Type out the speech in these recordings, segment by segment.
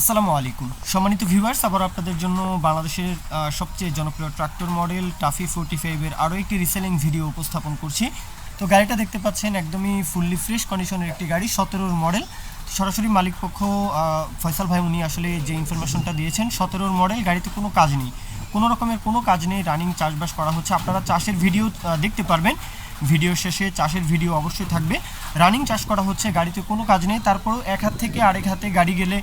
আসসালামু আলাইকুম। সম্মানিত ভিউয়ার্স আবার আপনাদের জন্য বাংলাদেশের সবচেয়ে জনপ্রিয় ট্রাক্টর মডেল টাফি ফোর্টি ফাইভের আরও একটি রিসেলিং ভিডিও উপস্থাপন করছি। তো গাড়িটা দেখতে পাচ্ছেন, একদমই ফুললি ফ্রেশ কন্ডিশনের একটি গাড়ি, সতেরোর মডেল সরাসরি মালিক পক্ষ ফয়সাল ভাই উনি আসলে যে ইনফরমেশনটা দিয়েছেন, সতেরোর মডেল গাড়িতে কোনো কাজ নেই। কোনো রকমের কোনো কাজ নেই রানিং চাষবাস করা হচ্ছে। আপনারা চাষের ভিডিও দেখতে পারবেন। ভিডিও শেষে চাষের ভিডিও অবশ্যই থাকবে। রানিং চাষ করা হচ্ছে, গাড়িতে কোনো কাজ নেই। তারপরেও এক হাত থেকে আরেক হাতে গাড়ি গেলে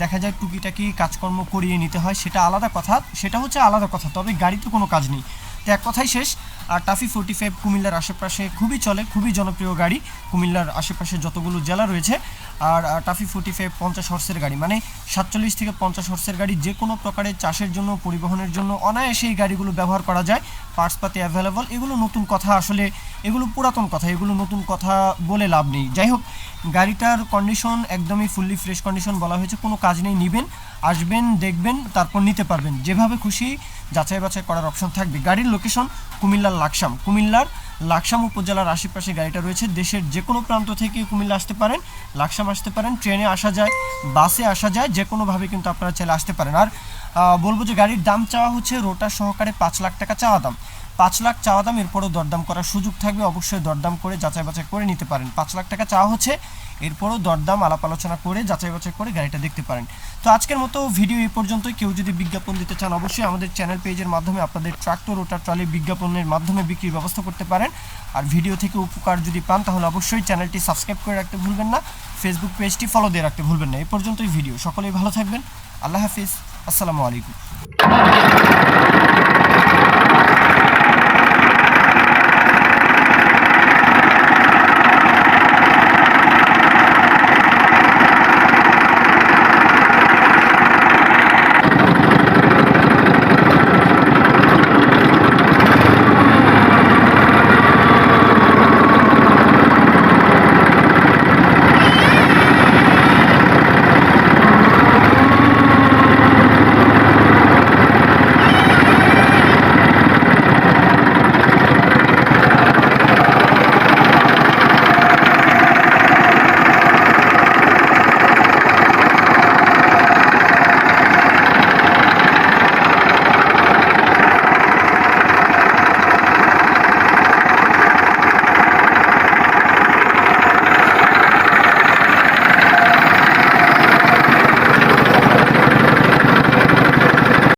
দেখা যায় টুকিটাকি কাজকর্ম করিয়ে নিতে হয়, সেটা আলাদা কথা, সেটা হচ্ছে আলাদা কথা, তবে গাড়িতে কোনো কাজ নেই। তো এক কথাই শেষ, আর টাফি ফোর্টি ফাইভ কুমিল্লার আশেপাশে খুবই চলে, খুবই জনপ্রিয় গাড়ি, কুমিল্লার আশেপাশে যতগুলো জেলা রয়েছে, আর টাফি ফোর্টি ফাইভ পঞ্চাশ হর্সের গাড়ি মানে সাতচল্লিশ থেকে পঞ্চাশ হর্সের গাড়ি যে কোনো প্রকারের চাষের জন্য, পরিবহনের জন্য অনায়াসে এই গাড়িগুলো ব্যবহার করা যায় পার্টস পাতি অ্যাভেলেবল এগুলো নতুন কথা আসলে এগুলো পুরাতন কথা, এগুলো নতুন কথা বলে লাভ নেই। যাই হোক, গাড়িটার কন্ডিশন একদমই ফুললি ফ্রেশ কন্ডিশন বলা হয়েছে, কোনো কাজ নেই, নেবেন, আসবেন, দেখবেন, তারপর নিতে পারবেন। যেভাবে খুশি যাচাই বাছাই করার অপশন থাকবে। গাড়ির লোকেশন কুমিল্লার লাকসাম। কুমিল্লার লাকসাম উপজেলার আশেপাশে গাড়িটা রয়েছে। দেশের যে কোনো প্রান্ত থেকে কুমিল্লা আসতে পারেন, লাকসাম আসতে পারেন, ট্রেনে আসা যায়, বাসে আসা যায় যে কোনোভাবে কিন্তু আপনারা চাইলে আসতে পারেন। আর বলব যে গাড়ির দাম চাওয়া হচ্ছে রোটার সহকারে পাঁচ লাখ টাকা চাওয়া দাম। পাঁচ লাখ চাওয়া দাম, এরপরও দরদাম করার সুযোগ থাকবে। অবশ্যই দরদাম করে যাচাই বাছাই করে নিতে পারেন। পাঁচ লাখ টাকা চাওয়া হচ্ছে, এরপরও দরদাম, আলাপ আলোচনা করে যাচাই বাছাই করে গাড়িটা দেখতে পারেন। তো আজকের মতো ভিডিও এই পর্যন্তই। কেউ যদি বিজ্ঞাপন দিতে চান, অবশ্যই আমাদের চ্যানেল পেজের মাধ্যমে আপনাদের ট্রাক্টর ওটা ট্রলি বিজ্ঞাপনের মাধ্যমে বিক্রির ব্যবস্থা করতে পারেন। আর ভিডিও থেকে উপকার যদি পান, তাহলে অবশ্যই চ্যানেলটি সাবস্ক্রাইব করে রাখতে ভুলবেন না। ফেসবুক পেজটি ফলো দিয়ে রাখতে ভুলবেন না। এই পর্যন্তই ভিডিও। সকলেই ভালো থাকবেন। আল্লাহ হাফিজ। আসসালামু আলাইকুম।